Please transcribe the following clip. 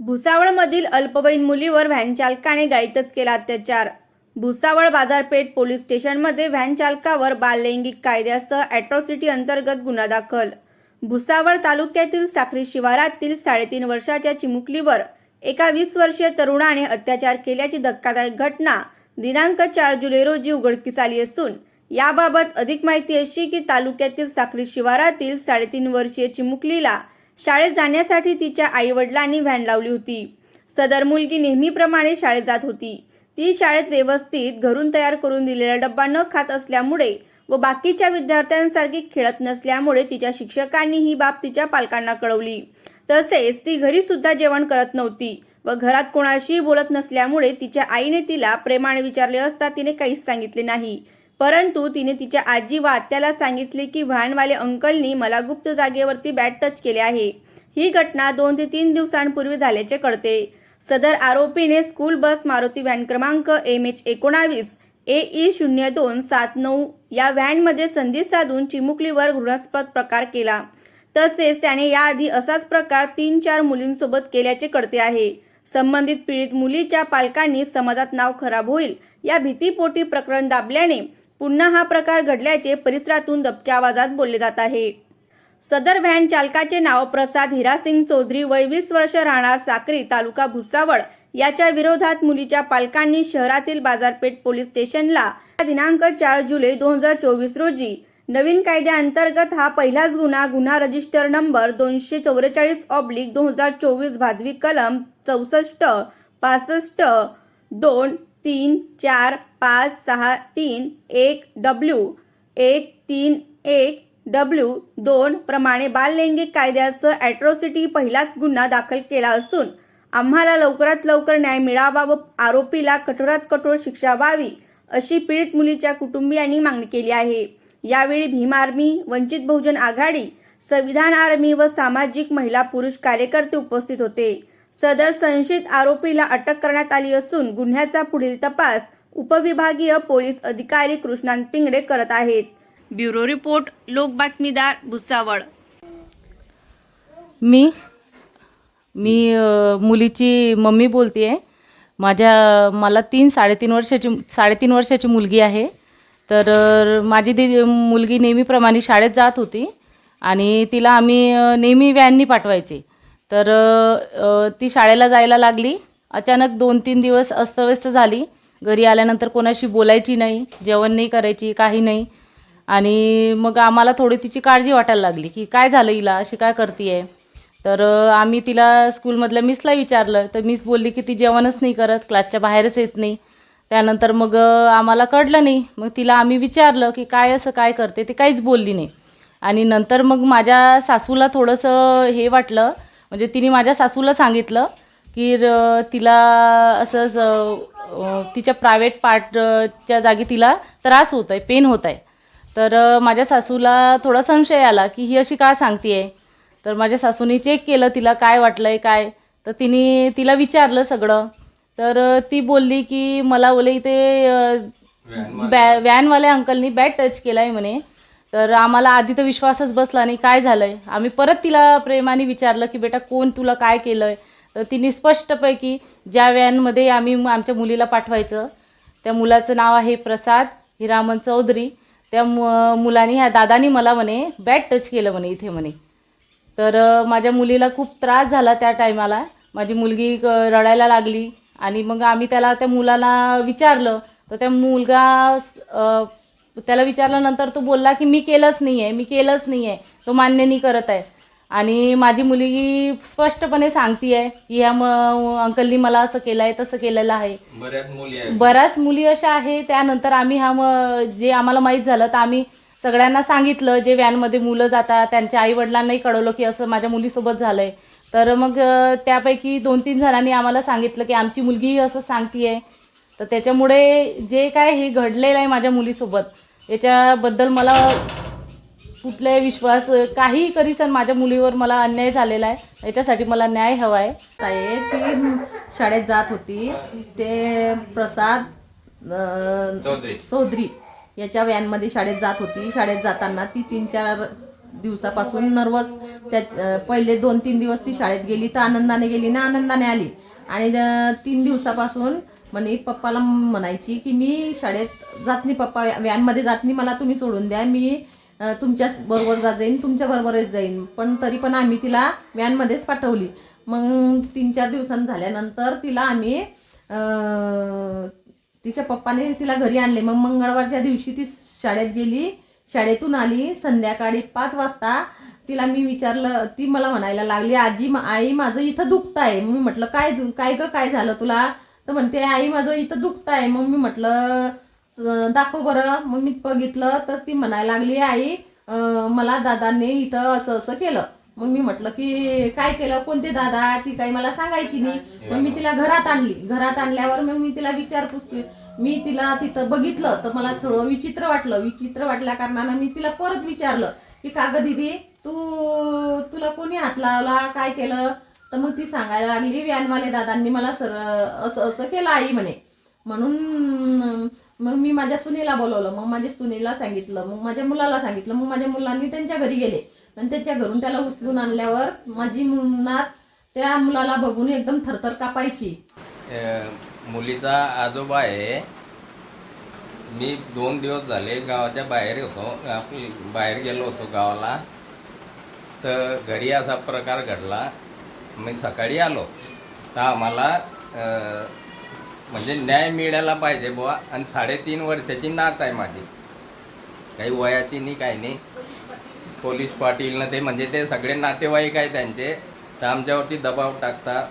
भुसावळमधील अल्पवयीन मुलीवर व्हॅन चालकाने गाडीतच केला अत्याचार. भुसावळ बाजारपेठ पोलीस स्टेशनमध्ये व्हॅन चालकावर बाललैंगिक कायद्यासह अॅट्रॉसिटी अंतर्गत गुन्हा दाखल. भुसावळ तालुक्यातील साखरी शिवारातील साडेतीन वर्षाच्या चिमुकलीवर एका वीस वर्षीय तरुणाने अत्याचार केल्याची धक्कादायक घटना दिनांक चार जुलै रोजी उघडकीस आली असून याबाबत अधिक माहिती अशी की तालुक्यातील साखरी शिवारातील साडेतीन वर्षीय चिमुकलीला शाळेत जाण्यासाठी तिच्या आईवडिलांनी व्हॅन लावली होती. सदर मुलगी नेहमीप्रमाणे शाळेत जात होती. ती शाळेत व्यवस्थित घरून तयार करून दिलेला डब्बा न खात असल्यामुळे व बाकीच्या विद्यार्थ्यांसारखी खेळत नसल्यामुळे तिच्या शिक्षकांनी ही बाब तिच्या पालकांना कळवली. तसेच ती घरी सुद्धा जेवण करत नव्हती व घरात कोणाशीही बोलत नसल्यामुळे तिच्या आईने तिला प्रेमाने विचारले असता तिने काहीच सांगितले नाही. परंतु तिने तिच्या आजी व आत्याला सांगितले की व्हॅनवाले अंकलनी मला गुप्त जागेवरती बॅट टच केले आहे. ही घटना दोन ते तीन दिवसांपूर्वी झाल्याचे कळते. सदर आरोपीने स्कूल बस मारुती व्हॅन क्रमांक एम एच एकोणावीस ए ई शून्य दोन सात नऊ या व्हॅनमध्ये संधी साधून चिमुकलीवर घृणास्पद प्रकार केला. तसेच त्याने याआधी असाच प्रकार तीन चार मुलींसोबत केल्याचे कळते आहे. संबंधित पीडित मुलीच्या पालकांनी समाजात नाव खराब होईल या भीतीपोटी प्रकरण दाबल्याने पुन्हा हा प्रकार घडल्याचे परिसरातून दबक्या आवाजात बोलले जात आहे. सदर व्हॅन चालकाचे नाव प्रसाद हिरासिंग चौधरी वय वीस वर्ष राहणार साक्री तालुका भुसावळ याच्या विरोधात मुलीच्या पालकांनी शहरातील बाजारपेठ पोलीस स्टेशनला दिनांक चार जुलै दोन हजार चोवीस रोजी नवीन कायद्याअंतर्गत हा पहिलाच गुन्हा गुन्हा रजिस्टर नंबर दोनशे चौवेचाळीस ऑब्लिक दोन हजार चोवीस भादवी कलम चौसष्ट पासष्ट दोन तीन चार पाच सहा तीन एक डब्ल्यू. एक तीन एक डब्ल्यू. दोन प्रमाणे बाललैंगिक कायद्यासह ॲट्रॉसिटी पहिलाच गुन्हा दाखल केला असून आम्हाला लवकरात लवकर न्याय मिळावा व आरोपीला कठोरात कठोर शिक्षा व्हावी अशी पीडित मुलीच्या कुटुंबियांनी मागणी केली आहे. यावेळी भीम आर्मी वंचित बहुजन आघाडी संविधान आर्मी व सामाजिक महिला पुरुष कार्यकर्ते उपस्थित होते. सदर संशयित आरोपीला अटक करण्यात आली असून गुन्ह्याचा पुढील तपास उपविभागीय पोलीस अधिकारी कृष्णांत पिंगडे करत आहेत. ब्युरो रिपोर्ट लोक बातमीदार भुसावळ. मी मी अ, मुलीची मम्मी बोलते आहे माझ्या मला तीन साडेतीन वर्षाची साडेतीन वर्षाची मुलगी आहे. तर अ, माझी दि मुलगी नेहमीप्रमाणे शाळेत जात होती आणि तिला आम्ही अ, नेहमी व्हॅननी पाठवायचे. तर ती शाळेला जायला लागली. अचानक दोन तीन दिवस अस्तव्यस्त झाली. घरी आल्यानंतर कोणाशी बोलायची नाही जेवण नाही करायची काही नाही. आणि मग आम्हाला थोडी तिची काळजी वाटायला लागली की काय झालं हिला? अशी काय करते तर आम्ही तिला स्कूलमधल्या मिसला विचारलं. तर मिस बोलली की ती जेवणच नाही करत क्लासच्या बाहेरच येत नाही. त्यानंतर मग आम्हाला कळलं नाही. मग तिला आम्ही विचारलं की काय असं काय करते? ती काहीच बोलली नाही. आणि नंतर मग माझ्या सासूला थोडंसं हे वाटलं म्हणजे तिने माझ्या सासूला सांगितलं की र- तिला असंच तिच्या प्रायव्हेट पार्टच्या जागी तिला त्रास होत आहे पेन होत आहे तर माझ्या सासूला थोडा संशय आला की ही अशी का सांगते आहे तर माझ्या सासूने चेक केलं तिला काय वाटलं आहे काय? तर तिने तिला विचारलं सगळं. तर ती बोलली की मला बोले इथे बॅ व्हॅनवाल्या अंकलनी बॅट टच केला आहे म्हणे. तर आम्हाला आधी तर विश्वासच बसला नाही काय झालं आहे आम्ही परत तिला प्रेमाने विचारलं की बेटा कोण तुला काय केलं आहे तर तिने स्पष्टपैकी ज्या व्हॅनमध्ये आम्ही आमच्या मुलीला पाठवायचं त्या मुलाचं नाव आहे प्रसाद हिरामन चौधरी त्या मु मुलाने ह्या दादानी मला म्हणे बॅट टच केलं म्हणे इथे म्हणे. तर माझ्या मुलीला खूप त्रास झाला त्या टायमाला. माझी मुलगी रडायला लागली आणि मग आम्ही त्याला त्या मुलाला विचारलं. तर त्या मुलगा त्याला विचारल्यानंतर तो बोलला की मी केलंच नाही आहे मी केलंच नाही आहे तो मान्य नाही करत आहे. आणि माझी मुलगी स्पष्टपणे सांगती आहे की ह्या म अंकलनी मला असं केलं आहे तसं केलेलं आहे. बऱ्याच मुली अशा आहे त्यानंतर आम्ही हा जे आम्हाला माहीत झालं तर आम्ही सगळ्यांना सांगितलं जे व्हॅनमध्ये मुलं जातात त्यांच्या आईवडिलांनाही कळवलं की असं माझ्या मुलीसोबत झालं आहे तर मग त्यापैकी दोन तीन जणांनी आम्हाला सांगितलं की आमची मुलगीही असं सांगती आहे तर त्याच्यामुळे जे काय हे घडलेलं आहे माझ्या मुलीसोबत याच्याबद्दल मला कुठलाही विश्वास काही करीसन माझ्या मुलीवर मला अन्याय झालेला आहे. याच्यासाठी मला न्याय हवा आहे ती शाळेत जात होती. ते प्रसाद अं, चौधरी याच्या व्हॅनमध्ये शाळेत जात होती. शाळेत जाताना ती तीन चार दिवसापासून नर्वस त्याच पहिले दोन तीन दिवस ती शाळेत गेली तर आनंदाने गेली ना आनंदाने आली. आणि तीन दिवसापासून म्हणे पप्पाला म्हणायची की मी शाळेत जात नाही पप्पा व्हॅनमध्ये जात नाही मला तुम्ही सोडून द्या मी तुमच्याच बरोबर जात जाईन तुमच्या बरोबरच जाईन. पण तरी पण आम्ही तिला व्हॅनमध्येच पाठवली. मग तीन चार दिवसांनी झाल्यानंतर तिला आम्ही तिच्या पप्पाने तिला घरी आणले. मग मंगळवारच्या दिवशी ती शाळेत गेली. शाळेतून आली संध्याकाळी पाच वाजता तिला मी विचारलं ती मला म्हणायला लागली आजी आई माझं इथं दुखत आहे मी म्हटलं काय दु- काय गं काय झालं तुला? तर म्हणते आई माझं इथं दुखत आहे मग मी म्हटलं दाखव बरं. मग मी बघितलं तर ती म्हणायला लागली आई मला दादाने इथं असं असं केलं. मग मी म्हटलं की काय केलं? कोणते दादा? ती काही मला सांगायची नाही. मग मी तिला घरात आणली. घरात आणल्यावर मग मी तिला विचारपूस मी तिला तिथं बघितलं तर मला थोडं विचित्र वाटलं. विचित्र वाटल्या कारणानं मी तिला परत विचारलं की का गं दीदी तू तुला कोणी हात लावला? काय केलं? तर मग ती सांगायला लागली व्यानवाले दादांनी मला सर असं असं केलं आई म्हणे. म्हणून मग मी माझ्या सुनेला बोलवलं. मग माझ्या सुनेला सांगितलं मग माझ्या मुलाला सांगितलं. मग माझ्या मुलांनी त्यांच्या घरी गेले. आणि त्याच्या घरून त्याला उचलून आणल्यावर माझी मुलात त्या मुलाला बघून एकदम थरथर कापायची. मुलीचा आजोबा आहे. मी दोन दिवस झाले गावाच्या बाहेर होतो. आपली बाहेर गेलो होतो गावाला. तर घरी असा प्रकार घडला. मी सकाळी आलो. तर आम्हाला म्हणजे न्याय मिळायला पाहिजे बुवा. आणि साडेतीन वर्षाची नात आहे माझी. काही वयाची नाही काही नाही. पोलीस पाटील ते म्हणजे ते सगळे नातेवाईक आहे त्यांचे. तर आमच्यावरती दबाव टाकतात